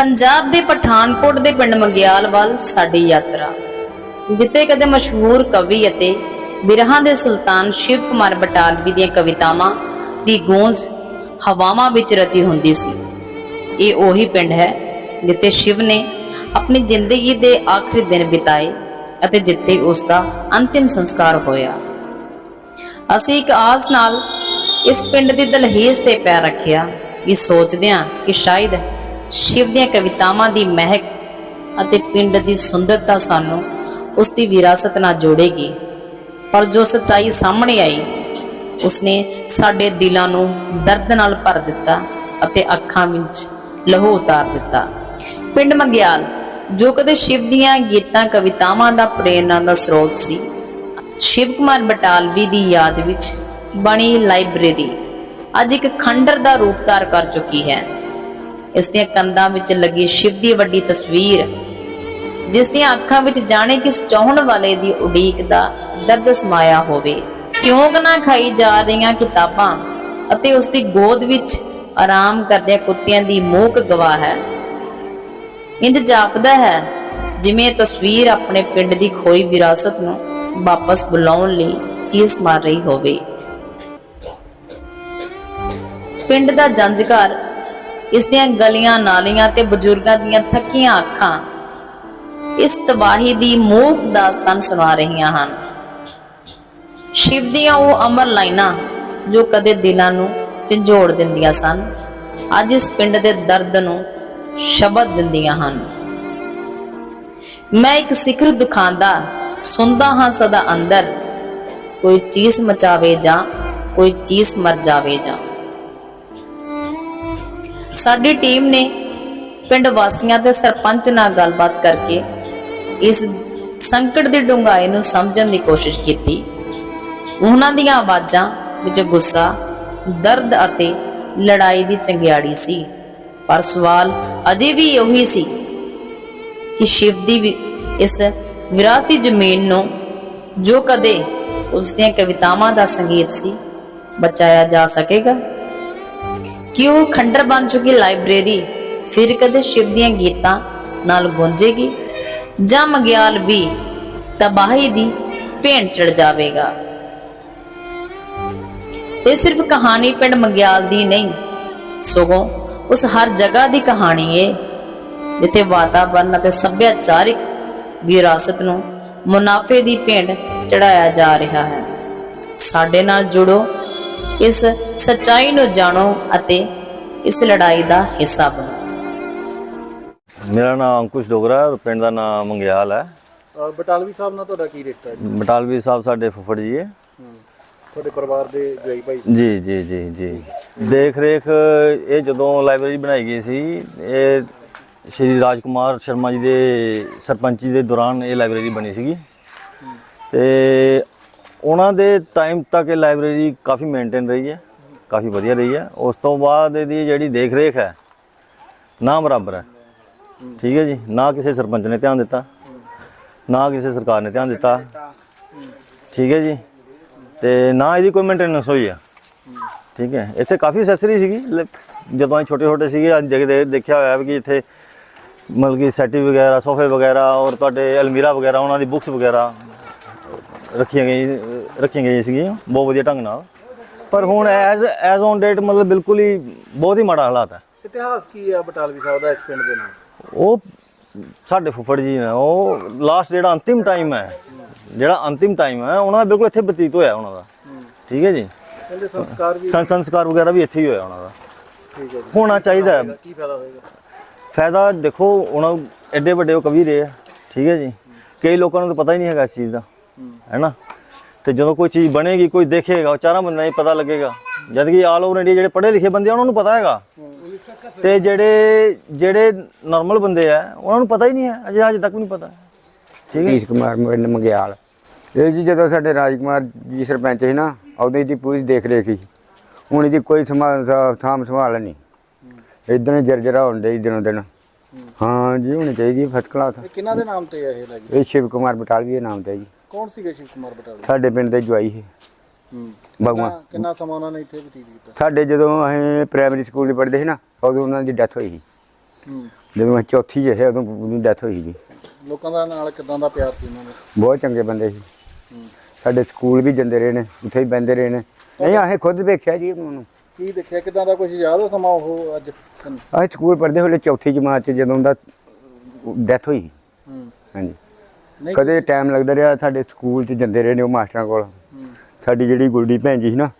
ਪੰਜਾਬ ਦੇ ਪਠਾਨਕੋਟ ਦੇ ਪਿੰਡ ਮੰਗਿਆਲ ਵੱਲ ਸਾਡੀ ਯਾਤਰਾ। ਜਿੱਥੇ ਕਦੇ ਮਸ਼ਹੂਰ ਕਵੀ ਅਤੇ ਬਿਰਹਾਂ ਦੇ ਸੁਲਤਾਨ ਸ਼ਿਵ ਕੁਮਾਰ ਬਟਾਲਵੀ ਦੀਆਂ ਕਵਿਤਾਵਾਂ ਦੀ ਗੂੰਜ ਹਵਾਵਾਂ ਵਿੱਚ ਰਚੀ ਹੁੰਦੀ ਸੀ। ਇਹ ਉਹੀ ਪਿੰਡ ਹੈ ਜਿੱਥੇ ਸ਼ਿਵ ਨੇ ਆਪਣੀ ਜ਼ਿੰਦਗੀ ਦੇ ਆਖਰੀ ਦਿਨ ਬਿਤਾਏ ਅਤੇ ਜਿੱਥੇ ਉਸ ਦਾ ਅੰਤਿਮ ਸੰਸਕਾਰ ਹੋਇਆ। ਅਸੀਂ ਇੱਕ ਆਸ ਨਾਲ ਇਸ ਪਿੰਡ ਦੀ ਦਲਹੀਜ਼ ਤੇ ਪੈਰ ਰੱਖਿਆ। ਇਹ ਸੋਚਦਿਆਂ ਕਿ ਸ਼ਾਇਦ ਸ਼ਿਵ ਦੀਆਂ ਕਵਿਤਾਵਾਂ ਦੀ ਮਹਿਕ ਅਤੇ ਪਿੰਡ ਦੀ ਸੁੰਦਰਤਾ ਸਾਨੂੰ ਉਸ ਦੀ ਵਿਰਾਸਤ ਨਾਲ ਜੋੜੇਗੀ। ਪਰ ਜੋ ਸੱਚਾਈ ਸਾਹਮਣੇ ਆਈ, ਉਸਨੇ ਸਾਡੇ ਦਿਲਾਂ ਨੂੰ ਦਰਦ ਨਾਲ ਭਰ ਦਿੱਤਾ ਅਤੇ ਅੱਖਾਂ ਵਿੱਚ ਲਹੂ ਉਤਾਰ ਦਿੱਤਾ। ਪਿੰਡ ਮੰਗਿਆਲ, ਜੋ ਕਦੇ ਸ਼ਿਵ ਦੀਆਂ ਗੀਤਾਂ, ਕਵਿਤਾਵਾਂ ਦਾ ਪ੍ਰੇਰਨਾ ਦਾ ਸਰੋਤ ਸੀ, ਸ਼ਿਵ ਕੁਮਾਰ ਬਟਾਲਵੀ ਦੀ ਯਾਦ ਵਿੱਚ ਬਣੀ ਲਾਇਬ੍ਰੇਰੀ ਅੱਜ ਇੱਕ ਖੰਡਰ ਦਾ ਰੂਪ ਧਾਰ ਕਰ ਚੁੱਕੀ ਹੈ। ਇਸ ਦੀਆਂ ਕੰਧਾਂ ਵਿੱਚ ਲੱਗੀ ਸ਼ਿਵ ਦੀ ਵੱਡੀ ਤਸਵੀਰ, ਜਿਸ ਦੀਆਂ ਅੱਖਾਂ ਵਿੱਚ ਜਾਣੇ ਕਿਸ ਚਾਹਣ ਵਾਲੇ ਦੀ ਉਡੀਕ ਦਾ ਦਰਦ ਸਮਾਇਆ ਹੋਵੇ। ਸਿਉਂਕ ਨਾ ਖਾਈ ਜਾ ਰਹੀਆਂ ਕਿਤਾਬਾਂ ਅਤੇ ਉਸ ਦੀ ਗੋਦ ਵਿੱਚ ਆਰਾਮ ਕਰਦਿਆਂ ਕੁੱਤਿਆਂ ਦੀ ਮੂਕ ਗਵਾਹ ਹੈ। ਇੰਜ ਜਾਪਦਾ ਹੈ, ਜਿਵੇਂ ਤਸਵੀਰ ਆਪਣੇ ਪਿੰਡ ਦੀ ਖੋਈ ਵਿਰਾਸਤ ਨੂੰ ਵਾਪਸ ਬੁਲਾਉਣ ਲਈ ਚੀਜ਼ ਮਾਰ ਰਹੀ ਹੋਵੇ। ਪਿੰਡ ਦਾ ਜੰਜਘਰ ਇਸ ਦੀਆਂ ਗਲੀਆਂ ਨਾਲੀਆਂ ਤੇ ਬਜ਼ੁਰਗਾਂ ਦੀਆਂ ਥੱਕੀਆਂ ਅੱਖਾਂ। ਇਸ ਤਬਾਹੀ ਦੀ ਮੂਕ ਦਾਸਤਾਨ ਸੁਣਾ ਰਹੀਆਂ ਹਨ। ਸ਼ਿਵ ਦੀਆਂ ਉਹ ਅਮਰ ਲਾਈਨਾਂ ਜੋ ਕਦੇ ਦਿਲਾਂ ਨੂੰ ਝੰਜੋੜ ਦਿੰਦੀਆਂ ਸਨ, ਅੱਜ ਇਸ ਪਿੰਡ ਦੇ ਦਰਦ ਨੂੰ ਸ਼ਬਦ ਦਿੰਦੀਆਂ ਹਨ। ਮੈਂ ਇੱਕ ਸਿਖਰ ਦੁਖਾਂਦਾ ਸੁਣਦਾ ਹਾਂ ਸਦਾ ਅੰਦਰ, ਕੋਈ ਚੀਜ਼ ਮਚਾਵੇ ਜਾਂ ਕੋਈ ਚੀਜ਼ ਮਰ ਜਾਵੇ ਜਾਂ। ਸਾਡੀ ਟੀਮ ਨੇ ਪਿੰਡ ਵਾਸੀਆਂ ਤੇ ਸਰਪੰਚ ਨਾਲ ਗੱਲਬਾਤ ਕਰਕੇ ਇਸ ਸੰਕਟ ਦੀ ਡੂੰਘਾਈ ਨੂੰ ਸਮਝਣ ਦੀ ਕੋਸ਼ਿਸ਼ ਕੀਤੀ। ਉਹਨਾਂ ਦੀਆਂ ਆਵਾਜ਼ਾਂ ਵਿੱਚ ਗੁੱਸਾ, ਦਰਦ ਅਤੇ ਲੜਾਈ ਦੀ ਚੰਗਿਆੜੀ ਸੀ। ਪਰ ਸਵਾਲ ਅਜੇ ਵੀ ਉਹੀ ਸੀ ਕਿ ਸ਼ਿਵ ਦੀ ਵੀ- ਇਸ ਵਿਰਾਸਤੀ ਜ਼ਮੀਨ ਨੂੰ ਜੋ ਕਦੇ ਉਸ ਦੀਆਂ ਕਵਿਤਾਵਾਂ ਦਾ ਸੰਗੀਤ ਸੀ ਬਚਾਇਆ ਜਾ ਸਕੇਗਾ। ਕਿ ਉਹ ਖੰਡਰ ਬਣ ਚੁੱਕੀ ਲਾਇਬ੍ਰੇਰੀ? ਫਿਰ ਕਦੇ ਸ਼ਿਵ ਦੀਆਂ ਗੀਤਾਂ ਨਾਲ ਗੂੰਜੇਗੀ? ਜਾਂ ਮਗਿਆਲ ਵੀ ਤਬਾਹੀ ਦੀ ਭੇਂਟ ਚੜ ਜਾਵੇਗਾ? ਇਹ ਸਿਰਫ ਕਹਾਣੀ ਪਿੰਡ ਮੰਗਿਆਲ ਦੀ ਨਹੀਂ, ਸਗੋਂ ਉਸ ਹਰ ਜਗ੍ਹਾ ਦੀ ਕਹਾਣੀ ਏ, ਜਿੱਥੇ ਵਾਤਾਵਰਨ ਅਤੇ ਸੱਭਿਆਚਾਰਿਕ ਵਿਰਾਸਤ ਨੂੰ ਮੁਨਾਫੇ ਦੀ ਭੇਂਟ ਚੜਾਇਆ ਜਾ ਰਿਹਾ ਹੈ। ਸਾਡੇ ਨਾਲ ਜੁੜੋ ਇਸ ਸੱਚਾਈ ਨੂੰ ਜਾਣੋ ਅਤੇ ਇਸ ਲੜਾਈ ਦਾ ਹਿੱਸਾ ਬਣੋ। ਮੇਰਾ ਨਾਮ ਅੰਕੁਸ਼ ਡੋਗਰਾ ਹੈ ਪਿੰਡ ਦਾ ਨਾਮ ਮੰਗਿਆਲ ਹੈ। ਬਟਾਲਵੀ ਸਾਹਿਬ ਨਾਲ ਤੁਹਾਡਾ ਕੀ ਰਿਸ਼ਤਾ ਹੈ ਜੀ? ਬਟਾਲਵੀ ਸਾਹਿਬ ਸਾਡੇ ਫੁੱਫੜ ਜੀ ਹੈ। ਤੁਹਾਡੇ ਪਰਿਵਾਰ ਦੇ ਜਵਾਈ ਭਾਈ? ਜੀ ਜੀ ਜੀ ਜੀ। ਦੇਖ ਰੇਖ ਇਹ ਜਦੋਂ ਲਾਇਬ੍ਰੇਰੀ ਬਣਾਈ ਗਈ ਸੀ ਇਹ ਸ਼੍ਰੀ ਰਾਜਕੁਮਾਰ ਸ਼ਰਮਾ ਜੀ ਦੇ ਸਰਪੰਚੀ ਦੇ ਦੌਰਾਨ ਇਹ ਲਾਇਬ੍ਰੇਰੀ ਬਣੀ ਸੀਗੀ। ਤੇ ਉਹਨਾਂ ਦੇ ਟਾਈਮ ਤੱਕ ਇਹ ਲਾਇਬ੍ਰੇਰੀ ਕਾਫੀ ਮੇਨਟੇਨ ਰਹੀ ਹੈ, ਕਾਫੀ ਵਧੀਆ ਰਹੀ ਹੈ। ਉਸ ਤੋਂ ਬਾਅਦ ਇਹਦੀ ਜਿਹੜੀ ਦੇਖ ਰੇਖ ਹੈ, ਨਾ ਬਰਾਬਰ ਹੈ। ਠੀਕ ਹੈ ਜੀ, ਨਾ ਕਿਸੇ ਸਰਪੰਚ ਨੇ ਧਿਆਨ ਦਿੱਤਾ, ਨਾ ਕਿਸੇ ਸਰਕਾਰ ਨੇ ਧਿਆਨ ਦਿੱਤਾ। ਠੀਕ ਹੈ ਜੀ, ਤੇ ਨਾ ਇਹਦੀ ਕੋਈ ਮੇਨਟੇਨੈਂਸ ਹੋਈ ਆ ਠੀਕ ਹੈ, ਇੱਥੇ ਕਾਫੀ ਅਸੈਸਰੀ ਸੀਗੀ ਜਦੋਂ ਅਸੀਂ ਛੋਟੇ ਛੋਟੇ ਸੀਗੇ, ਅੱਜ ਦੇਖਦੇ ਦੇਖਿਆ ਹੋਇਆ ਵੀ ਕਿ ਇੱਥੇ ਮਤਲਬ ਕਿ ਸੈਟੀ ਵਗੈਰਾ, ਸੋਫੇ ਵਗੈਰਾ ਔਰ ਤੁਹਾਡੇ ਅਲਮੀਰਾ ਵਗੈਰਾ, ਉਹਨਾਂ ਦੀ ਬੁੱਕਸ ਵਗੈਰਾ ਰੱਖੀਆਂ ਗਈਆਂ ਰੱਖੀਆਂ ਗਈਆਂ ਸੀਗੀਆਂ ਬਹੁਤ ਵਧੀਆ ਢੰਗ ਨਾਲ। ਪਰ ਹੁਣ ਐਜ਼ ਐਜ਼ ਔਨ ਡੇਟ ਮਤਲਬ ਬਿਲਕੁਲ ਹੀ ਬਹੁਤ ਹੀ ਮਾੜਾ ਹਾਲਾਤ ਹੈ ਇਤਿਹਾਸ ਕੀ ਹੈ ਬਟਾਲਵੀ ਸਾਹਿਬ ਦਾ ਇਸ ਪਿੰਡ ਦੇ ਨਾਲ? ਉਹ ਸਾਡੇ ਫੁੱਫੜ ਜੀ ਨੇ ਉਹ ਲਾਸਟ ਜਿਹੜਾ ਅੰਤਿਮ ਟਾਈਮ ਹੈ ਜਿਹੜਾ ਅੰਤਿਮ ਟਾਈਮ ਹੈ ਉਹਨਾਂ ਦਾ ਬਿਲਕੁਲ ਇੱਥੇ ਬਤੀਤ ਹੋਇਆ ਉਹਨਾਂ ਦਾ। ਠੀਕ ਹੈ ਜੀ? ਸੰਸਕਾਰ ਵੀ ਸੰਸਕਾਰ ਵਗੈਰਾ ਵੀ ਇੱਥੇ ਹੀ ਹੋਇਆ ਉਹਨਾਂ ਦਾ। ਠੀਕ ਹੈ ਜੀ। ਹੋਣਾ ਚਾਹੀਦਾ ਹੈ। ਕੀ ਫਾਇਦਾ ਹੋਏਗਾ? ਫਾਇਦਾ ਦੇਖੋ ਉਹਨਾਂ ਐਡੇ ਵੱਡੇ ਉਹ ਕਵੀ ਰਹੇ ਠੀਕ ਹੈ ਜੀ? ਕਈ ਲੋਕਾਂ ਨੂੰ ਤਾਂ ਪਤਾ ਹੀ ਨਹੀਂ ਹੈਗਾ ਇਸ ਚੀਜ਼ ਦਾ। ਹੈ ਨਾ ਤੇ ਜਦੋਂ ਕੋਈ ਚੀਜ਼ ਬਣੇਗੀ ਕੋਈ ਦੇਖੇਗਾ ਉਹ ਚਾਰਾਂ ਬੰਦਿਆਂ ਨੂੰ ਪਤਾ ਲੱਗੇਗਾ। ਜਦ ਕਿ ਆਲ ਓਵਰ ਇੰਡੀਆ ਜਿਹੜੇ ਪੜ੍ਹੇ ਲਿਖੇ ਬੰਦੇ ਆ ਉਹਨਾਂ ਨੂੰ ਪਤਾ ਹੈਗਾ। ਤੇ ਜਿਹੜੇ ਜਿਹੜੇ ਨਾਰਮਲ ਬੰਦੇ ਆ ਉਹਨਾਂ ਨੂੰ ਪਤਾ ਹੀ ਨਹੀਂ ਹੈ। ਅਜੇ ਅਜੇ ਤੱਕ ਵੀ ਨਹੀਂ ਪਤਾ। ਠੀਕ ਹੈ? ਕੁਮਾਰ ਪਿੰਡ ਮੰਗਿਆਲ। ਇਹ ਜੀ ਜਦੋਂ ਸਾਡੇ ਰਾਜਕੁਮਾਰ ਜੀ ਸਰਪੰਚ ਸੀ ਨਾ ਉਦੋਂ ਇਹਦੀ ਪੂਰੀ ਦੇਖ ਰੇਖ ਸੀ। ਹੁਣ ਇਹਦੀ ਕੋਈ ਸੰਭਾਲ ਥਾਮ ਸੰਭਾਲ ਨਹੀਂ। ਇਦਾਂ ਹੀ ਜਰਜਰਾ ਹੋਣ ਡਈ ਦਿਨੋਂ ਦਿਨ। ਹਾਂ। ਜੀ ਹੋਣੀ ਚਾਹੀਦੀ ਫਸਟ ਕਲਾਸ ਕਿਹਨਾਂ ਦੇ ਨਾਮ ਤੇ ਹੈ ਇਹ ਲੱਗੀ ਇਹ ਸ਼ਿਵ ਕੁਮਾਰ ਬਟਾਲਵੀ ਦੇ ਨਾਮ ਤੇ ਹੈ ਜੀ। ਕੌਣ ਸੀਗੇ ਸ਼ਿਵ ਕੁਮਾਰ ਬਟਾਲਵੀ ਸਾਡੇ ਪਿੰਡ ਦੇ ਜਵਾਈ ਸੀ। ਹੂੰ। ਭਗਵਾਨ ਕਿੰਨਾ- ਕਿੰਨਾ ਸਮਾਂ ਉਹਨਾਂ ਨੇ ਇੱਥੇ ਬਤੀਤ ਕੀਤਾ? ਸਾਡੇ ਜਦੋਂ ਅਸੀਂ ਪ੍ਰਾਇਮਰੀ ਸਕੂਲ 'ਚ ਪੜ੍ਹਦੇ ਸੀ ਨਾ ਉਦੋਂ ਉਹਨਾਂ ਦੀ ਡੈਥ ਹੋਈ ਸੀ। ਹੂੰ। ਜਦੋਂ ਮੈਂ ਚੌਥੀ ਜਿਹੇ ਉਦੋਂ ਡੈਥ ਹੋਈ ਜੀ ਲੋਕਾਂ ਦਾ ਨਾਲ ਕਿਦਾਂ ਦਾ ਪਿਆਰ ਸੀ ਉਹਨਾਂ ਦਾ? ਬਹੁਤ ਚੰਗੇ ਬੰਦੇ ਸੀ। ਸਾਡੇ ਸਕੂਲ ਵੀ ਜਾਂਦੇ ਰਹੇ ਨੇ ਉੱਥੇ ਵੀ ਬਹਿੰਦੇ ਰਹੇ ਨੇ। ਨਹੀਂ ਆਹੇ ਖੁਦ ਵੇਖਿਆ ਜੀ ਉਹਨੂੰ। ਕੀ ਦੇਖਿਆ? ਕਿਦਾਂ ਦਾ ਕੁਝ ਯਾਦ ਆ ਸਮਾਂ ਉਹ ਅੱਜ? ਆਹ ਸਕੂਲ ਪੜ੍ਹਦੇ ਹੋਲੇ ਚੌਥੀ ਜਮਾਤ ਚ ਜਦੋਂ ਦਾ ਡੈਥ ਹੋਈ ਹੂੰ। ਹਾਂਜੀ। ਕਦੇ ਟਾਈਮ ਲੱਗਦਾ ਰਿਹਾ ਸਾਡੇ ਸਕੂਲ ਚ ਜਾਂਦੇ ਰਹੇ ਨੇ ਉਹ ਮਾਸਟਰਾਂ ਕੋਲ। ਸਾਡੀ ਜਿਹੜੀ ਗੁੱਡੀ ਭੈਣ ਜੀ ਸੀ ਨਾ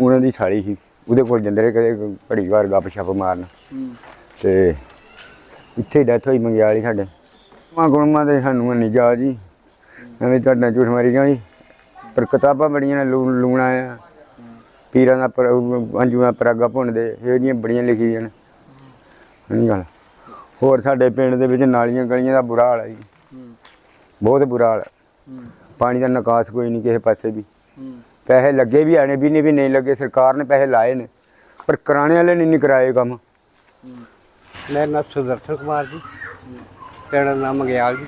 ਉਹਨਾਂ ਦੀ ਸਾਲੀ ਸੀ। ਉਹਦੇ ਕੋਲ ਜਾਂਦੇ ਰਹੇ ਕਦੇ ਘੜੀ ਵਾਰ ਗੱਪ ਛੱਪ ਮਾਰਨ। ਤੇ ਇੱਥੇ ਡੈਥ ਹੋਈ ਮੰਗਿਆਲੀ ਸਾਡੇ। ਮਾਂ ਗੁਣਮਾ ਦੇ ਸਾਨੂੰ ਨਹੀਂ ਜਾ। ਜੀ ਐਵੇਂ ਤੁਹਾਡਾ ਝੂਠ ਮਾਰੀ ਗਿਆ ਜੀ। ਪਰ ਕਿਤਾਬਾਂ ਬੜੀਆਂ ਨੇ ਲੂਣਾ ਆ। ਪੀਰਾਂ ਦਾ ਅੰਜੂਆਂ ਪਰਾਗਾ ਭੁੰਨਦੇ ਇਹ ਜੀਆਂ ਬੜੀਆਂ ਲਿਖੀਆਂ ਨੇ। ਨਹੀਂ ਗੱਲ। ਹੋਰ ਸਾਡੇ ਪਿੰਡ ਦੇ ਵਿੱਚ ਨਾਲੀਆਂ ਗਲੀਆਂ ਦਾ ਬੁਰਾ ਹਾਲ ਹੈ ਜੀ। ਬਹੁਤ ਬੁਰਾ ਹਾਲ ਹੈ। ਪਾਣੀ ਦਾ ਨਿਕਾਸ ਕੋਈ ਨਹੀਂ ਕਿਸੇ ਪਾਸੇ ਵੀ। ਪੈਸੇ ਲੱਗੇ ਵੀ ਆਣੇ ਵੀ ਨਹੀਂ ਵੀ ਨਹੀਂ ਲੱਗੇ ਸਰਕਾਰ ਨੇ ਪੈਸੇ ਲਾਏ ਨੇ। ਪਰ ਕਰਾਣੇ ਵਾਲੇ ਨਹੀਂ ਨਹੀਂ ਕਰਾਏ ਕੰਮ। ਮੇਰਾ ਨਾਮ ਸੁਦਰਸ਼ਨ ਕੁਮਾਰ ਜੀ ਪਿੰਡ ਦਾ ਨਾਮ ਮੰਗਿਆਲ ਜੀ।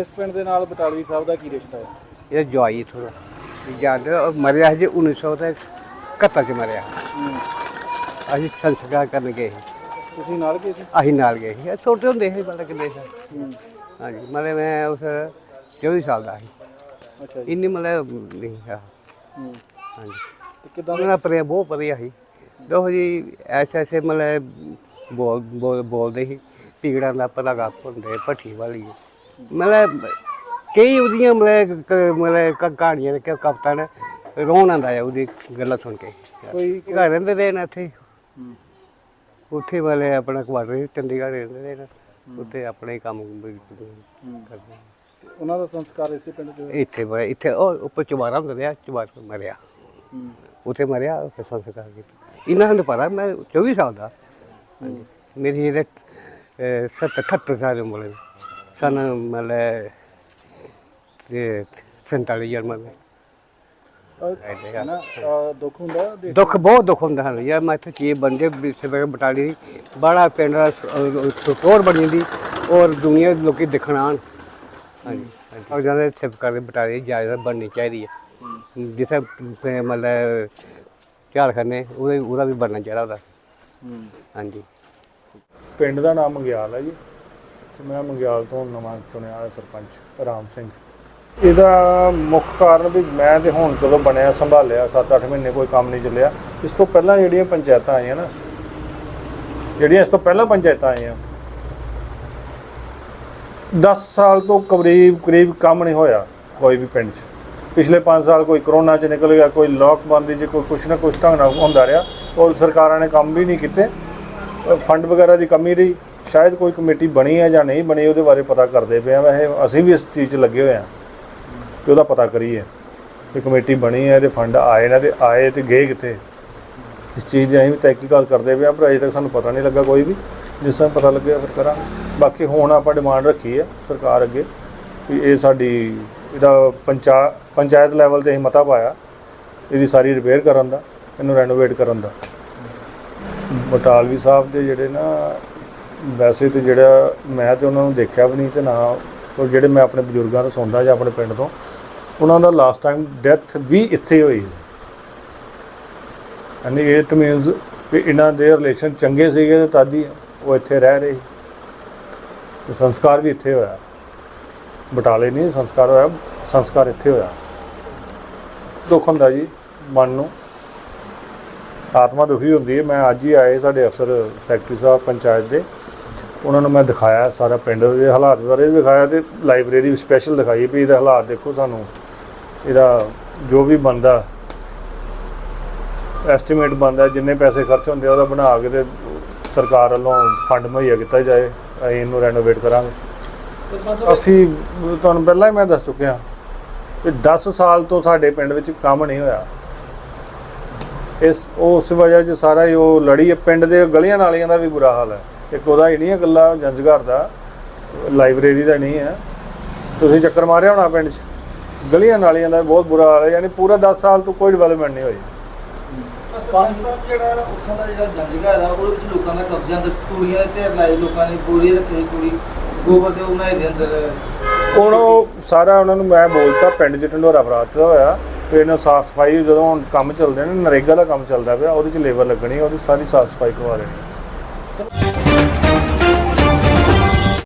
ਇਸ ਪਿੰਡ ਦੇ ਨਾਲ ਬਟਾਲਵੀ ਸਾਹਿਬ ਦਾ ਕੀ ਰਿਸ਼ਤਾ ਹੈ? ਇਹ ਜਵਾਈ ਥੋੜਾ ਜਾਂਦੇ ਮਰਿਆ ਜੀ 1971 ਚ ਮਰਿਆ। ਅਸੀਂ ਸੰਸਕਾਰ ਕਰਨ ਗਏ ਸੀ। ਤੁਸੀਂ ਨਾਲ ਗਏ ਸੀ? ਅਸੀਂ ਨਾਲ ਗਏ ਸੀ। ਛੋਟੇ ਹੁੰਦੇ ਸੀ ਬੜਾ ਕਿੰਨੇ ਸਾਲ ਹਾਂਜੀ ਮਤਲਬ ਮੈਂ ਉਸ 24 ਸਾਲ ਦਾ ਸੀ। ਅੱਛਾ ਜੀ। ਇੰਨੀ ਮਤਲਬ ਨਹੀਂ ਸੀ ਹੂੰ। ਹਾਂਜੀ। ਤੇ ਕਿਦਾਂ ਉਹਨਾਂ ਪਰੇ ਬਹੁਤ ਵਧੀਆ ਸੀ। ਦੇਖੋ ਜੀ ਐਸੇ ਐਸੇ ਮਤਲਬ ਬੋਲ ਬੋਲ ਬੋਲਦੇ ਸੀ ਪੀੜਾਂ ਦਾ ਪਰਾਗਾ ਹੁੰਦੇ ਭੱਠੀ ਵਾਲੀ। ਮਤਲਬ ਕਈ ਉਹਦੀਆਂ ਮਤਲਬ ਕ- ਮਤਲਬ ਕ- ਕਹਾਣੀਆਂ ਨੇ ਕਿ ਕਵਿਤਾ ਨੇ ਰੋਣ ਆਉਂਦਾ ਹੈ ਉਹਦੀ ਗੱਲਾਂ ਸੁਣ ਕੇ। ਕੋਈ ਘਰ ਰਹਿੰਦੇ ਰਹੇ ਨੇ ਇੱਥੇ। ਹੂੰ। ਉੱਥੇ ਵਾਲੇ ਆਪਣਾ ਕੁਆਟਰ ਸੀ, ਚੰਡੀਗੜ੍ਹ ਰਹਿੰਦੇ ਰਹੇ ਨੇ। ਉੱਥੇ ਆਪਣੇ ਹੀ ਕੰਮ ਵੀ ਕਰਦੇ ਤੇ ਉਹਨਾਂ ਦਾ ਸੰਸਕਾਰ ਇਸੇ ਪਿੰਡ 'ਚ ਹੋਇਆ? ਇੱਥੇ ਬੜੇ ਇੱਥੇ ਉਹ ਉੱਪਰ ਚੁਬਾਰਾ ਹੁੰਦਾ ਰਿਹਾ ਚੁਬਾਰਾ ਮਰਿਆ। ਹੂੰ। ਉੱਥੇ ਮਰਿਆ ਉੱਥੇ ਸੰਸਕਾਰ ਕੀਤਾ। ਇਹਨਾਂ ਨੂੰ ਪਤਾ ਮੈਂ 24 ਸਾਲ ਦਾ। ਹਾਂਜੀ ਮੇਰੀ ਇਹਦੇ 70 78 ਸਾਲ ਦੀ ਉਮਰ ਹੈ। ਸਨ ਮਤਲਬ ਤੇ 47 ਜਨਮ ਹੈ ਨਾ ਅਹ ਦੁੱਖ ਹੁੰਦਾ ਦੇਖ ਦੁੱਖ ਬਹੁਤ ਦੁੱਖ ਹੁੰਦਾ ਹਨ ਯਾਰ ਮੈਂ ਇੱਥੇ ਚੀਜ਼ ਬੰਦੇ ਸਵੇਰੇ ਬਟਾਲੀ ਦੀ ਬੜਾ ਪਿੰਡ ਦਾ ਸਟੋਰ ਬਣੀ ਹੁੰਦੀ ਔਰ ਦੁਨੀਆ ਦੇ ਲੋਕੀ ਦੇਖਣ ਆਉਣ। ਹਾਂਜੀ। ਔਰ ਜਾਂਦੇ ਸਿਫ ਕਰਦੇ ਬਟਾਲੀ ਦੀ ਬਣਨੀ ਚਾਹੀਦੀ ਹੈ। ਜਿੱਥੇ ਪ- ਮਤਲਬ ਝਾਰਖੰਡ ਉਹਦੇ ਉਹਦਾ ਵੀ ਬਣਨਾ ਚਾਹੀਦਾ ਉਹਦਾ। ਹੂੰ। ਹਾਂਜੀ। ਪਿੰਡ ਦਾ ਨਾਮ ਮੰਗਿਆਲ ਹੈ ਜੀ। ਤੇ ਮੈਂ ਮੰਗਿਆਲ ਤੋਂ ਨਵਾਂ ਚੁਣਿਆ ਹੋਇਆ ਸਰਪੰਚ ਰਾਮ ਸਿੰਘ। ਇਹਦਾ ਮੁੱਖ ਕਾਰਨ ਵੀ ਮੈਂ ਤੇ ਹੁਣ ਚਲੋ ਬਣਿਆ, ਸੰਭਾਲਿਆ 7-8 ਮਹੀਨੇ ਕੋਈ ਕੰਮ ਨਹੀਂ ਚੱਲਿਆ, ਇਸ ਤੋਂ ਪਹਿਲਾਂ ਜਿਹੜੀਆਂ ਪੰਚਾਇਤਾਂ ਆਈਆਂ ਨਾ, ਜਿਹੜੀਆਂ ਇਸ ਤੋਂ ਪਹਿਲਾਂ ਪੰਚਾਇਤਾਂ ਆਈਆਂ 10 ਸਾਲ ਤੋਂ ਕਰੀਬ ਕਰੀਬ ਕੰਮ ਨਹੀਂ ਹੋਇਆ ਕੋਈ ਵੀ ਪਿੰਡ 'ਚ। ਪਿਛਲੇ 5 ਸਾਲ ਕੋਈ ਕਰੋਨਾ 'ਚ ਨਿਕਲ ਗਿਆ, ਕੋਈ ਲੋਕਬੰਦੀ 'ਚ ਕੋਈ ਕੁਛ ਨਾ ਕੁਛ ਢੰਗ ਨਾਲ ਹੁੰਦਾ ਰਿਹਾ, ਉਹ ਸਰਕਾਰਾਂ ਨੇ ਕੰਮ ਵੀ ਨਹੀਂ ਕੀਤੇ, ਫੰਡ ਵਗੈਰਾ ਦੀ ਕਮੀ ਰਹੀ, ਸ਼ਾਇਦ ਕੋਈ ਕਮੇਟੀ ਬਣੀ ਹੈ ਜਾਂ ਨਹੀਂ ਬਣੀ, ਉਹਦੇ ਬਾਰੇ ਪਤਾ ਕਰਦੇ ਪਏ ਆ, ਵੈਸੇ ਅਸੀਂ ਵੀ ਇਸ ਚੀਜ਼ 'ਚ ਲੱਗੇ ਹੋਏ ਆ। ਕਿ ਉਹਦਾ ਪਤਾ ਕਰੀਏ ਕਿ ਕਮੇਟੀ ਬਣੀ ਹੈ ਇਹਦੇ ਫੰਡ ਆਏ ਨਾ ਤੇ ਆਏ ਤੇ ਗਏ ਕਿੱਥੇ। ਇਸ ਚੀਜ਼ ਦੀ ਅਸੀਂ ਵੀ ਤਹਿਕੀਕਾਤ ਕਰਦੇ ਪਏ ਆ ਪਰ ਅਜੇ ਤੱਕ ਸਾਨੂੰ ਪਤਾ ਨਹੀਂ ਲੱਗਾ ਕੋਈ ਵੀ। ਜਿਸ ਤਰ੍ਹਾਂ ਪਤਾ ਲੱਗਿਆ ਫਿਰ ਕਰਾਂਗੇ। ਬਾਕੀ ਹੁਣ ਆਪਾਂ ਡਿਮਾਂਡ ਰੱਖੀ ਹੈ ਸਰਕਾਰ ਅੱਗੇ ਵੀ ਇਹ ਸਾਡੀ ਇਹਦਾ ਪੰਚਾ, ਪੰਚਾਇਤ ਲੈਵਲ ਤੇ ਅਸੀਂ ਮਤਾ ਪਾਇਆ, ਇਹਦੀ ਸਾਰੀ ਰਿਪੇਅਰ ਕਰਨ ਦਾ, ਇਹਨੂੰ ਰੈਨੋਵੇਟ ਕਰਨ ਦਾ। ਬਟਾਲਵੀ ਸਾਹਿਬ ਦੇ ਜਿਹੜੇ ਨਾ, ਵੈਸੇ ਤੇ ਜਿਹੜਾ ਮੈਂ ਤੇ ਉਹਨਾਂ ਨੂੰ ਦੇਖਿਆ ਵੀ ਨਹੀਂ ਤੇ ਨਾ, ਉਹ ਜਿਹੜੇ ਮੈਂ ਆਪਣੇ ਬਜ਼ੁਰਗਾਂ ਤੋਂ ਸੁਣਦਾ ਜਾਂ ਆਪਣੇ ਪਿੰਡ ਤੋਂ ਉਹਨਾਂ ਦਾ ਲਾਸਟ ਟਾਈਮ ਡੈਥ ਵੀ ਇੱਥੇ ਹੋਈ। ਐਂਡ ਇਟ ਮੀਨਸ ਵੀ ਇਹਨਾਂ ਦੇ ਰਿਲੇਸ਼ਨ ਚੰਗੇ ਸੀਗੇ ਤੇ ਤਦ ਹੀ ਉਹ ਇੱਥੇ ਰਹਿ ਰਹੇ। ਸੀ। ਤੇ ਸੰਸਕਾਰ ਵੀ ਇੱਥੇ ਹੋਇਆ। ਬਟਾਲੇ ਨਹੀਂ, ਸੰਸਕਾਰ ਹੋਇਆ, ਸੰਸਕਾਰ ਇੱਥੇ ਹੋਇਆ। ਦੁੱਖ ਹੁੰਦਾ ਜੀ, ਮਨ ਨੂੰ। ਆਤਮਾ ਦੁਖੀ ਹੁੰਦੀ ਹੈ। ਮੈਂ ਅੱਜ ਹੀ ਆਏ ਸਾਡੇ ਅਫਸਰ ਸੈਕਟਰੀ ਸਾਹਿਬ ਪੰਚਾਇਤ ਦੇ। ਉਹਨਾਂ ਨੂੰ ਮੈਂ ਦਿਖਾਇਆ ਸਾਰਾ ਪਿੰਡ ਦੇ ਹਾਲਾਤ ਬਾਰੇ ਵੀ ਦਿਖਾਇਆ ਤੇ ਲਾਇਬ੍ਰੇਰੀ ਸਪੈਸ਼ਲ ਦਿਖਾਈ ਵੀ ਇਹਦੇ ਹਾਲਾਤ ਦੇਖੋ ਸਾਨੂੰ। ਇਹਦਾ ਜੋ ਵੀ ਬੰਦਾ ਐਸਟੀਮੇਟ ਬੰਦਾ ਜਿੰਨੇ ਪੈਸੇ ਖਰਚ ਹੁੰਦੇ ਆ ਉਹਦਾ ਬਣਾ ਕੇ ਤੇ ਸਰਕਾਰ ਵੱਲੋਂ ਫੰਡ ਮੁਹੱਈਆ ਕੀਤਾ ਜਾਏ। ਅਸੀਂ ਇਹਨੂੰ ਰੈਨੋਵੇਟ ਕਰਾਂਗੇ। ਅਸੀਂ ਤੁਹਾਨੂੰ ਪਹਿਲਾਂ ਹੀ ਮੈਂ ਦੱਸ ਚੁੱਕਿਆ। ਕਿ 10 ਸਾਲ ਤੋਂ ਸਾਡੇ ਪਿੰਡ ਵਿੱਚ ਕੰਮ ਨਹੀਂ ਹੋਇਆ। ਇਸ ਉਸ ਵਜ੍ਹਾ 'ਚ ਸਾਰਾ ਹੀ ਉਹ ਲੜੀ ਪਿੰਡ ਦੇ ਗਲੀਆਂ ਨਾਲੀਆਂ ਦਾ ਵੀ ਬੁਰਾ ਹਾਲ ਹੈ। ਇੱਕ ਉਹਦਾ ਹੀ ਨਹੀਂ ਹੈ ਇਕੱਲਾ ਜੰਜਗਰ ਦਾ। ਲਾਇਬ੍ਰੇਰੀ ਦਾ ਨਹੀਂ ਹੈ। ਤੁਸੀਂ ਚੱਕਰ ਮਾਰਿਆ ਹੋਣਾ ਪਿੰਡ 'ਚ? ਗਲੀਆਂ ਨਾਲੀਆਂ ਦਾ ਬਹੁਤ ਬੁਰਾ ਹਾਲ ਹੈ ਯਾਨੀ ਪੂਰਾ 10 ਸਾਲ ਤੋਂ ਕੋਈ ਡਿਵੈਲਪਮੈਂਟ ਨਹੀਂ ਹੋਈ। ਸਰਪੰਚ ਸਾਹਿਬ ਜਿਹੜਾ ਉੱਥੋਂ ਦਾ ਜਿਹੜਾ ਜੰਜਗਾ ਹੈ ਉਹਦੇ ਵਿੱਚ ਲੋਕਾਂ ਦਾ ਕਬਜ਼ਾ ਤੇ ਤੂੜੀਆਂ ਦੇ ਢੇਰ ਲਾਏ ਲੋਕਾਂ ਨੇ ਪੂਰੀ ਰੱਖੀ ਤੂੜੀ ਗੋਬਰ ਦੇ ਉਹ ਬਣਾਏ ਦੇ ਅੰਦਰ। ਹੁਣ ਉਹ ਸਾਰਾ ਉਹਨਾਂ ਨੂੰ ਮੈਂ ਬੋਲਤਾ ਪਿੰਡ 'ਚ ਢੰਡੋਰਾ ਫਰਾਤ ਦਾ ਹੋਇਆ ਫਿਰ ਇਹਨਾਂ ਸਾਫ਼ ਸਫ਼ਾਈ ਜਦੋਂ ਹੁਣ ਕੰਮ ਚੱਲਦੇ ਨੇ ਨਰੇਗਾ ਦਾ ਕੰਮ ਚੱਲਦਾ ਪਿਆ ਉਹਦੇ 'ਚ ਲੇਬਰ ਲੱਗਣੀ ਉਹਦੀ ਸਾਰੀ ਸਾਫ਼ ਸਫ਼ਾਈ ਕਰਵਾ ਨੇ